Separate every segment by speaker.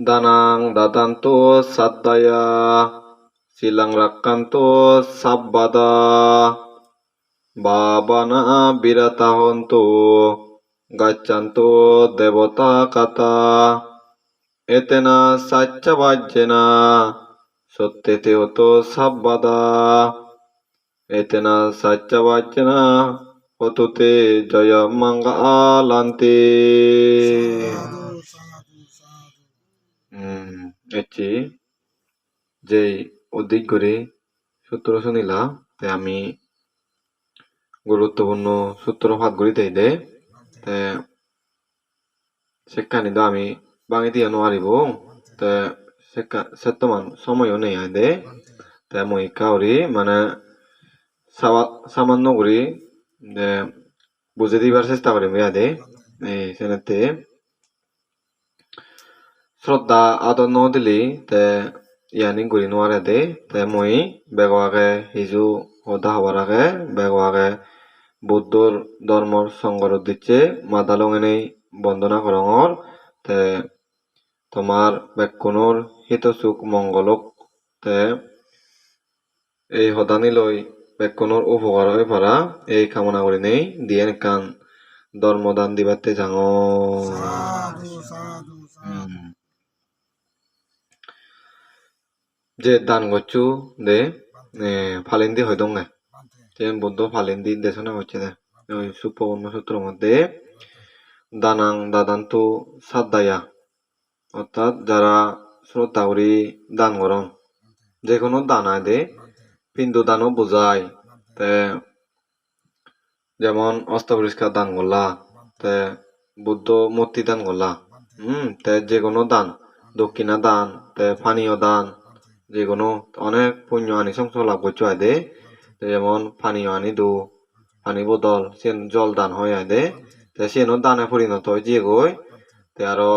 Speaker 1: Danang dadanto saddaya silang rakkanto sabbada babana biratahonto gaccanto devata kata etena saccavajjena সত্যেতে হতো সাব্বাদা এতেনা সাচ্চাবাচ্চনা হততে জয় মঙ্গালান্তে 음, এটি যেই অধিক করে সূত্র শুনিলা তাই আমি গুরুত্বপূর্ণ সূত্র ভাগ করি দেই দে। সেখানে তো আমি বাঙি দিয়ে নোৱাৰিব তে সেকা সেতমান সময়ও নেই দে। তে মই কাউরি মানে সামান্য করে যে বুঝে দিবার চেষ্টা করিম ইয়া দে। এই সেনেতে শ্ৰদ্ধা আদৰ নদিলি তে ইয়ানি ঘূৰি নোৱাৰে দে তে মই বেগৱাকে সিজু সদা হবার আগে বেগৱাকে বুদ্ধর ধর্মর সংগরত দিচ্ছে মাদালং এনেই বন্দনা করঙর তে তোমার বেকুনুর হিত সুখ মঙ্গলক তে এই সদানি লৈ বেকুনুর উপকার হয়ে পারা এই কামনা করি নেই দিয়ে কান ধর্মদান দিবাতে যাঙ যে দান করছু দে ফালেন্দি হয় দঙ্গে
Speaker 2: বান্তে
Speaker 1: যে বুদ্ধ ফালেন্দি দেশনা হচ্ছে দে ওই সুপবর্ণ সূত্র মধ্যে দানাং দাদান্তু সাদ্দায়া অর্থাৎ যারা শ্রদ্ধা করি দান করন যে কোনো দানায় দে পিন্দু দানও বোঝায় তে যেমন অস্ত্র পরিষ্কার দান করলা তে বুদ্ধ মূর্তি দান করলা হুম তে যে কোনো দান দক্ষিণা দান তে পানীয় দান যে কোনো অনেক পুণ্য আনি সংস লাভ করছ আদে যেমন পানীয় আনি দু পানি বোতল সেন জল দান হয় আদে তে সেনো দানে পরিণত হয় যে গই তে আরও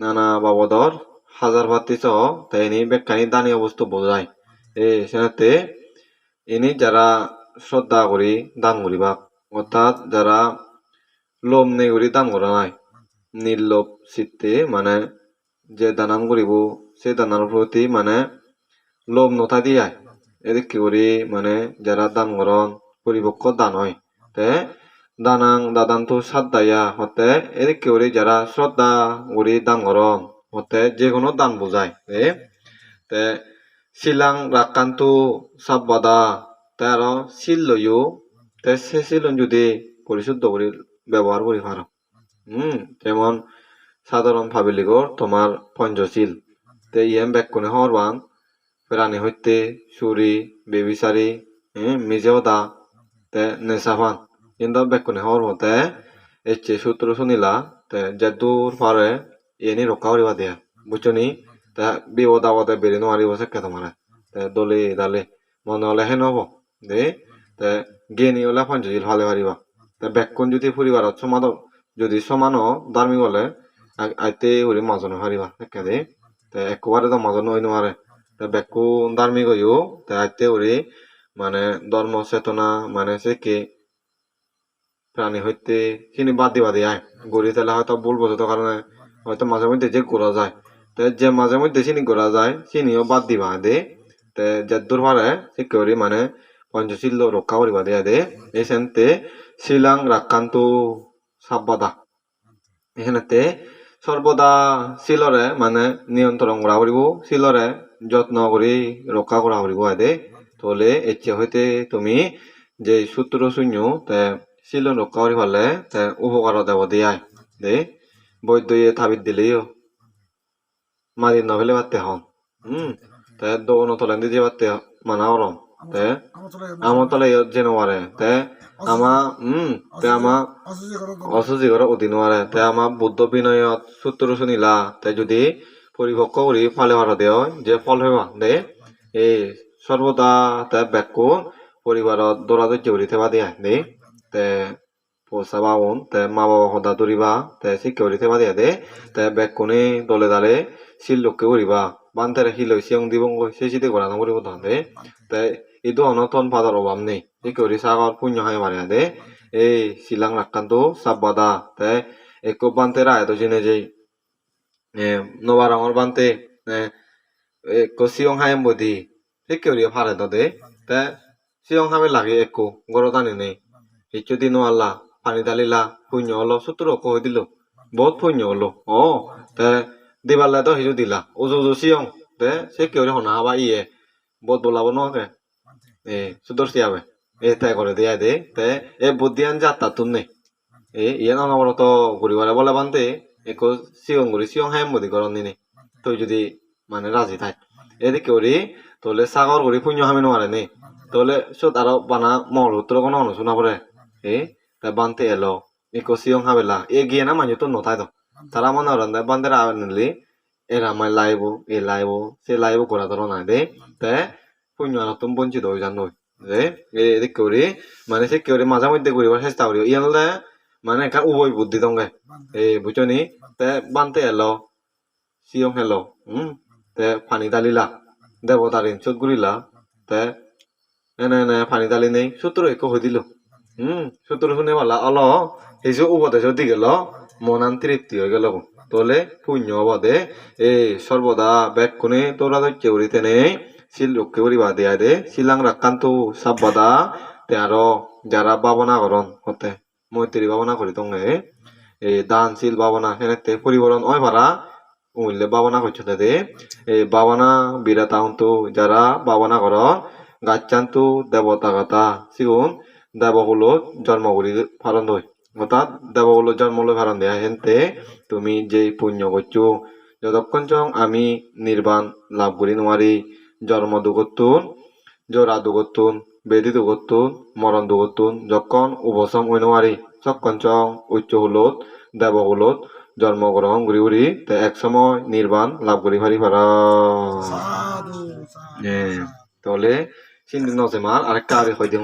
Speaker 1: নানা বাবদর হাজার ভাতি সহ তে এনি বেকানি দানীয় বস্তু বোঝায়। এই সেনাতে ইনি যারা শ্রদ্ধা করি দান করিবা, অর্থাৎ যারা লোম নেই করি দান করা নাই, নির্লোভ চিত্তে মানে যে দানান করিব সেই দানার প্রতি মানে লোভ নথা দিয়াই এদিকে করি মানে যারা দান করন পরিপক্ক দান হয়। তে দানাং দাদান্তু সাদ্দায়া হতে এদিকে করি যারা শ্রদ্ধা করি দান করন হতে যে কোনো দান বোঝায় তে শিলাং রাকান্তু সাব্বাদা তে আরও শিল লইও তে সে শিলন যদি পরিশুদ্ধ করে ব্যবহার করি পারো হুম যেমন সাধারণ ভাবিলিগর তোমার পঞ্চশীল। তে ইয়েম বেকুনে হরবান প্রাণী হইতে সুরি বেবিচারি মিজেও দা তে নেশাফান কিন্তু বেকুনে হর হতে এচ্ছে সূত্র শুনিলা তে যেদূর পারে এনি রক্ষা করিবা দিয়া বুঝছনি তে বিপদ আপদে বেরি নোৱাৰিব চাকে তোমারে তে দলি দালি মনে হলে হেন হব দে তে জ্ঞানী হলে পঞ্চশীল ভালে পারিবা তে বেকুন যদি পরিবারত সমাদ যদি সমানো ধার্মিক হলে আইতে উরি মাজনে পারিবা চাকে দে তে একেবারে তো মাজন হই তে বেকু ধার্মিক হইও, তে আইতে উরি মানে ধর্ম চেতনা মানে সে কি প্রাণী হইতে সিনি বাদ দিবা দিয়ে আয়। গড়ি তেলে হয়তো ভুল বোঝত কারণে হয়তো মাঝে মধ্যে যে ঘোরা যায়। তে যে মাঝে মধ্যে চিনি ঘোরা যায় চিনিও বাদ দিবা দে তে যে দূর পারে, সে করি মানে পঞ্চশীল রক্ষা করিবা দিয়া দে এই সেনতে শিলাং রাখান্তু সাব্বাদা। এখানেতে সর্বদা শিলরে মানে নিয়ন্ত্রণ করা করিব শিলরে যত্ন কৰি ৰক্ষা কৰা কৰিব দে তলে এতিয়া হইতে তুমি যে সূত্র শূন্য তে শিলন রক্ষা করি পারলে তে উপকার দেব দিয়াই দে। বৈদ্য ইয়ে থাবিত দিলেও মারি নভেলে পারতে হন। হুম তে দোনো তলেন দিয়ে পারতে মানা ওরম তে
Speaker 2: আমার চলে
Speaker 1: আমার তলে ইয়ত যে নোয়ারে তে আমা হুম তে আমা
Speaker 2: অসুজি করো তো
Speaker 1: করে আমাৰ বুদ্ধ বিনয়ত সূত্র শুনিলা। তে যদি পরিপক্ক কৰি ফালে ভাড়া দেয় যে ফল হইবা দে। এই সর্বদা তে বেকুন পরিবারত দৌড়া দৌড়ি কৰি থেবা দিয়া দে। তে পইচা পাওন তে মা বাবা সদা দৌৰিবা। তে শিক্ষা কৰি থেবা দিয়া দে। তে বেকুনি দলে দালে শিল লোককে কৰিবা। বান্তেৰে শিল চিয়ং দিবং সেই চিতে কৰা নকৰিব তহঁতে তে এইটো অনতন পাদৰ অভাৱ নেই সেই কৰি চাগৰ পুণ্য হয় মাৰে দে এই rakkanto sabbada te ekko bantera eto jine jei eh noba rongor bante eh ekko siyon hayem bodi sekke uri pare dode te siyon hame lage ekko goro dani nei hichu dino alla pani dalila punyo olo suturo ko dilo বহুত punyo olo o te diballe do hichu dila uju uju siyon te sekke uri hona haba iye বহুত bolabo no ake e sudor siyabe e te করে দিয়া de te e buddhian jatta tunne e iyan অনবরত ঘুরিবারে বলে বানতে একো সিয়ং ঘুরি সিয়ং হাইম মদি গরম নিনে তুই যদি মানে রাজি থাক এদিকে ওরি তাহলে সাগর ঘুরি পুণ্য হামি নোয়ারে নে তাহলে সুত আরও বানা মল উত্তর কোনো অনু শোনা পরে এ তা বানতে এলো একো সিয়ং হাবেলা এ গিয়ে না মানে তো নথাই তো তারা মনে হরেন দে বান্দের আবার নিলি এরা আমার লাইব এ লাইব সে লাইব করা ধরো না দে তে পুণ্য আর তুমি বঞ্চিত হয়ে জানো যে এদিকে ওরি মানে সে কেউ মাঝে মধ্যে ঘুরিবার চেষ্টা করি ইয়ানলে মানে একটা উভয় বুদ্ধি
Speaker 2: bante
Speaker 1: এ বুঝনি তে বানতে এলো সিয়ং হেলো হুম তে পানি দালিলা দেবতারিন চোখ গুলিলা তে এনে এনে পানি দালি নেই সূত্র একো হই দিল হুম সূত্র শুনে বলা অল এই যে উপদেশ দি গেল মনান তৃপ্তি হয়ে গেল তোলে পুণ্য অবদে এ সর্বদা ব্যাগ কোনে তোরা দৈত্য উড়িতে নেই শিল রক্ষে উড়িবা দেয়া দে শিলাং রাখান তো রাক্কান্তু সাব্বাদা তে আরও যারা ভাবনা করন হতে মৈত্রী ভাবনা করি তঙ্গে এই দান শিল ভাবনা সেনেতে পরিবরণ হয় পারা উইলে ভাবনা করছ দে এই ভাবনা বিরাতা হন্তু যারা ভাবনা কর গাচ্চান্তু দেবতা গাতা সিগুন দেবকুলত জন্ম করি ফারণ দই অর্থাৎ দেবকুলত জন্ম লই ফারণ দেয়া হেনতে তুমি যে পুণ্য করছ যতক্ষণ চং আমি নির্বাণ লাভ করি নোৱাৰি জন্ম জন্মদুগত্তুন জোড়া দুগত্তুন বেদি দুগত্তুন মরণ দুগত্তুন যখন উপশম ঐনওয়ারি চক্ষণ চং উচ্চ হুলত দেব হুলত জন্মগ্রহণ ঘুরি ঘুরি তে এক সময় নির্বাণ লাভ করি
Speaker 2: ফারি ফারা
Speaker 1: হ্যাঁ, তাহলে সিন্দিন নসেমার আরেকটা আগে হয়তো